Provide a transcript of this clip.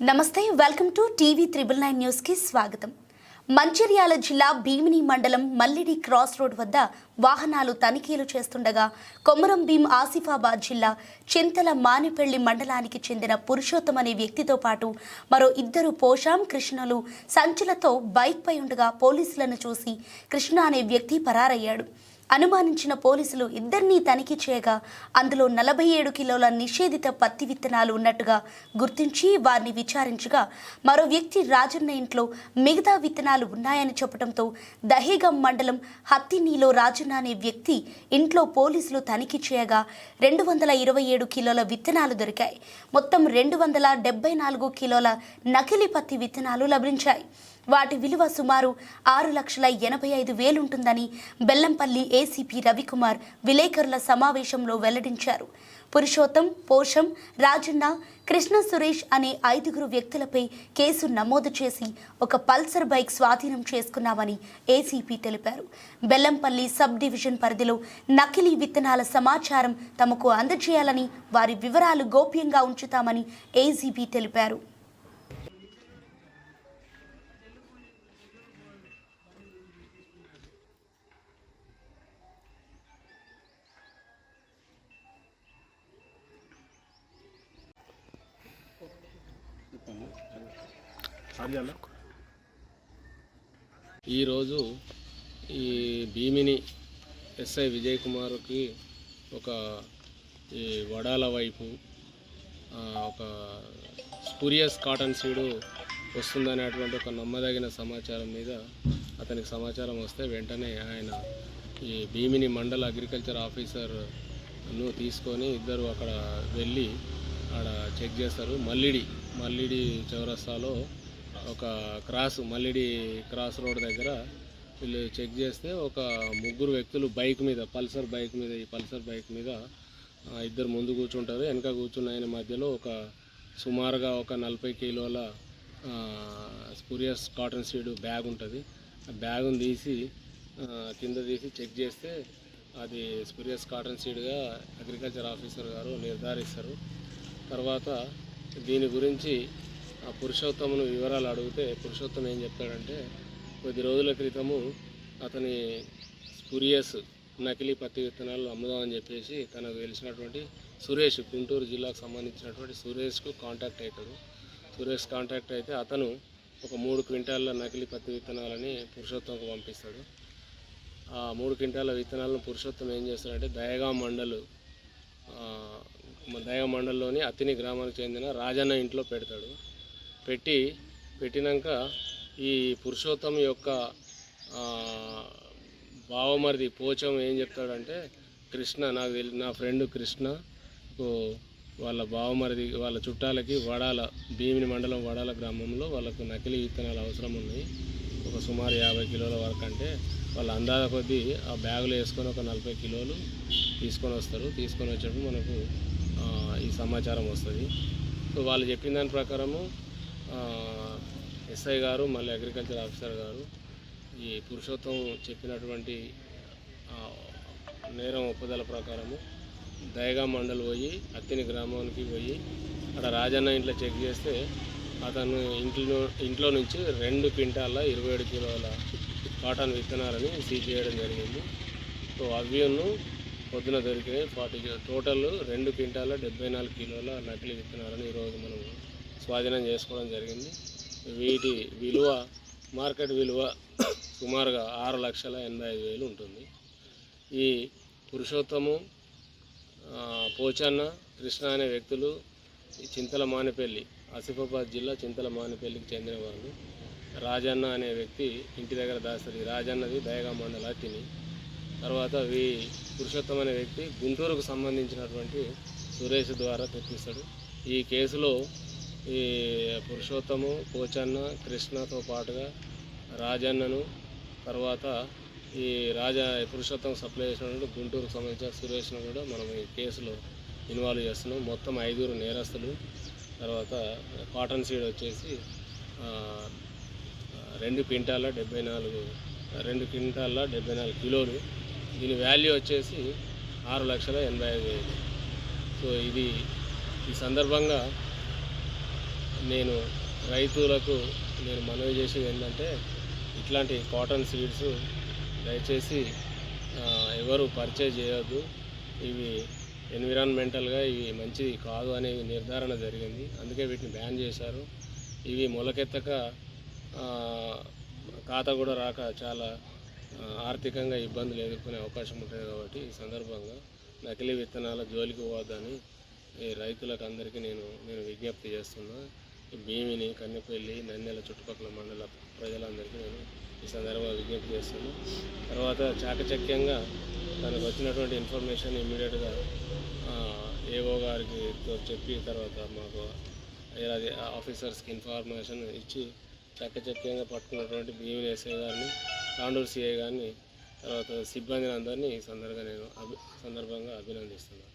నమస్తే welcome to TV triple nine న్యూస్కి స్వాగతం. మంచిర్యాల జిల్లా భీమిని మండలం మల్లిడి క్రాస్ రోడ్ వద్ద వాహనాలు తనిఖీలు చేస్తుండగా కొమరం భీం ఆసిఫాబాద్ జిల్లా చింతల మానిపెళ్ళి మండలానికి చెందిన పురుషోత్తం అనే వ్యక్తితో పాటు మరో ఇద్దరు పోషాం కృష్ణలు సంచులతో బైక్పై ఉండగా పోలీసులను చూసి కృష్ణ అనే వ్యక్తి పరారయ్యాడు. అనుమానించిన పోలీసులు ఇద్దరినీ తనిఖీ చేయగా అందులో నలభై ఏడు కిలోల నిషేధిత పత్తి విత్తనాలు ఉన్నట్టుగా గుర్తించి వారిని విచారించగా మరో వ్యక్తి రాజన్న ఇంట్లో మిగతా విత్తనాలు ఉన్నాయని చెప్పడంతో దహేగం మండలం హత్తినీలో రాజన్న అనే వ్యక్తి ఇంట్లో పోలీసులు తనిఖీ చేయగా రెండు వందల ఇరవై ఏడు కిలోల విత్తనాలు దొరికాయి. మొత్తం రెండు వందల డెబ్బై నాలుగు కిలోల నకిలీ పత్తి విత్తనాలు లభించాయి. వాటి విలువ సుమారు ఆరు లక్షల ఎనభై ఐదు వేలుంటుందని బెల్లంపల్లి ఏసీపీ రవికుమార్ విలేకరుల సమావేశంలో వెల్లడించారు. పురుషోత్తం పోషం రాజన్న కృష్ణ సురేష్ అనే ఐదుగురు వ్యక్తులపై కేసు నమోదు చేసి ఒక పల్సర్ బైక్ స్వాధీనం చేసుకున్నామని ఏసీపీ తెలిపారు. బెల్లంపల్లి సబ్ డివిజన్ పరిధిలో నకిలీ విత్తనాల సమాచారం తమకు అందజేయాలని వారి వివరాలు గోప్యంగా ఉంచుతామని ఏసీపీ తెలిపారు. ఈరోజు ఈ భీమిని ఎస్ఐ విజయ్ కుమార్కి ఒక ఈ వడాల వైపు ఒక స్పూరియస్ కాటన్ సీడు వస్తుందనేటువంటి ఒక నమ్మదగిన సమాచారం మీద అతనికి సమాచారం వస్తే వెంటనే ఆయన ఈ భీమిని మండల అగ్రికల్చర్ ఆఫీసర్ను తీసుకొని ఇద్దరు అక్కడ వెళ్ళి ఆడ చెక్ చేస్తారు. మల్లిడి మల్లిడి చౌరస్తాలో ఒక క్రాస్ మల్లిడి క్రాస్ రోడ్ దగ్గర వీళ్ళు చెక్ చేస్తే ఒక ముగ్గురు వ్యక్తులు బైక్ మీద పల్సర్ బైక్ మీద ఈ పల్సర్ బైక్ మీద ఇద్దరు ముందు కూర్చుంటారు. వెనక కూర్చున్న ఆయన మధ్యలో ఒక సుమారుగా ఒక నలభై కిలోల స్పూరియస్ కాటన్ సీడ్ బ్యాగ్ ఉంటుంది. ఆ బ్యాగును తీసి కింద తీసి చెక్ చేస్తే అది స్పూరియస్ కాటన్ సీడ్గా అగ్రికల్చర్ ఆఫీసర్ గారు నిర్ధారిస్తారు. తర్వాత దీని గురించి ఆ పురుషోత్తమును వివరాలు అడిగితే పురుషోత్తం ఏం చెప్తాడంటే కొద్ది రోజుల క్రితము అతని స్పురియస్ నకిలీ పత్తి విత్తనాలు అమ్ముదామని చెప్పేసి తనకు తెలిసినటువంటి సురేష్ గుంటూరు జిల్లాకు సంబంధించినటువంటి సురేష్కు కాంటాక్ట్ అవుతాడు. సురేష్ కాంటాక్ట్ అయితే అతను ఒక మూడు క్వింటాల నకిలీ పత్తి విత్తనాలని పురుషోత్తంకు పంపిస్తాడు. ఆ మూడు క్వింటాల విత్తనాలను పురుషోత్తం ఏం చేస్తాడంటే దయగా మండలు ఆ, అతిని మండలంలోని అత్తిని గ్రామానికి చెందిన రాజన్న ఇంట్లో పెడతాడు. పెట్టి పెట్టినాక ఈ పురుషోత్తం యొక్క బావమరిది పోచం ఏం చెప్తాడంటే కృష్ణ నాకు తెలి నా ఫ్రెండ్ కృష్ణ వాళ్ళ బావమరిది వాళ్ళ చుట్టాలకి వడాల భీమిని మండలం వడాల గ్రామంలో వాళ్ళకు నకిలీ విత్తనాలు అవసరం ఉన్నాయి. ఒక సుమారు యాభై కిలోల వరకు అంటే వాళ్ళ అందాల కొద్దీ ఆ బ్యాగులు వేసుకొని ఒక నలభై కిలోలు తీసుకొని వస్తారు. తీసుకొని వచ్చినప్పుడు మనకు ఈ సమాచారం వస్తుంది. సో వాళ్ళు చెప్పిన దాని ప్రకారము ఎస్ఐ గారు మళ్ళీ అగ్రికల్చర్ ఆఫీసర్ గారు ఈ పురుషోత్తం చెప్పినటువంటి నేరం ఒప్పుదల ప్రకారము దయగా మండలి పోయి అత్తిని గ్రామానికి పోయి అక్కడ రాజన్న ఇంట్లో చెక్ చేస్తే అతను ఇంట్లో ఇంట్లో నుంచి రెండు క్వింటాల ఇరవై ఏడు కిలోల కాటన్ విత్తనాలని సీజ్ చేయడం జరిగింది. సో అవ్యూను పొద్దున దొరికినాయి ఫార్టీ టోటల్ రెండు క్వింటాల డెబ్బై నాలుగు కిలోల నకిలీ విత్తనాలను ఈరోజు మనం స్వాధీనం చేసుకోవడం జరిగింది. వీటి విలువ మార్కెట్ విలువ సుమారుగా ఆరు లక్షల ఎనభై ఐదు వేలు ఉంటుంది. ఈ పురుషోత్తము పోచన్న కృష్ణ అనే వ్యక్తులు ఈ చింతల మానిపల్లి ఆసిఫాబాద్ జిల్లా చింతల మానిపల్లికి చెందిన వాళ్ళు. రాజన్న అనే వ్యక్తి ఇంటి దగ్గర దాస్తుంది రాజన్నది దయగా మండల తిని తర్వాత వి పురుషోత్తం అనే వ్యక్తి గుంటూరుకు సంబంధించినటువంటి సురేష్ ద్వారా తెప్పిస్తాడు. ఈ కేసులో ఈ పురుషోత్తము పోచన్న కృష్ణతో పాటుగా రాజన్నను తర్వాత ఈ రాజా పురుషోత్తం సప్లై చేసినటువంటి గుంటూరుకు సంబంధించిన సురేష్ను కూడా మనం ఈ కేసులో ఇన్వాల్వ్ చేస్తున్నాం. మొత్తం ఐదుగురు నేరస్తులు తర్వాత కాటన్ సీడ్ వచ్చేసి రెండు క్వింటాల డెబ్బై నాలుగు రెండు క్వింటాల డెబ్బై నాలుగు కిలోలు దీని వాల్యూ వచ్చేసి ఆరు లక్షల ఎనభై ఐదు వేలు. సో ఇది ఈ సందర్భంగా నేను రైతులకు నేను మనవి చేసేది ఏంటంటే ఇట్లాంటి కాటన్ సీడ్స్ దయచేసి ఎవరు పర్చేజ్ చేయొద్దు. ఇవి ఎన్విరాన్మెంటల్గా ఇవి మంచిది కాదు అనే నిర్ధారణ జరిగింది. అందుకే వీటిని బ్యాన్ చేశారు. ఇవి మొలకెత్తక ఖాతా కూడా రాక చాలా ఆర్థికంగా ఇబ్బందులు ఎదుర్కొనే అవకాశం ఉంటుంది కాబట్టి ఈ సందర్భంగా నకిలీ విత్తనాల జోలికి పోవద్దని ఈ రైతులకు అందరికీ నేను నేను విజ్ఞప్తి చేస్తున్నా. భీమిని కన్నెపల్లి నన్నెల చుట్టుపక్కల మండల ప్రజలందరికీ నేను ఈ సందర్భంగా విజ్ఞప్తి చేస్తున్నాను తర్వాత చాకచక్యంగా తనకు వచ్చినటువంటి ఇన్ఫర్మేషన్ ఇమ్మీడియట్గా ఏఓ గారికి తో చెప్పి తర్వాత మాకు ఆఫీసర్స్కి ఇన్ఫర్మేషన్ ఇచ్చి చక్కచక్యంగా పట్టుకున్నటువంటి భీమిని ఎస్ఐ గారిని తాండూరు సిఐ గారిని తర్వాత సిబ్బందిని అందరినీ ఈ సందర్భంగా నేను అభి సందర్భంగా అభినందిస్తున్నాను.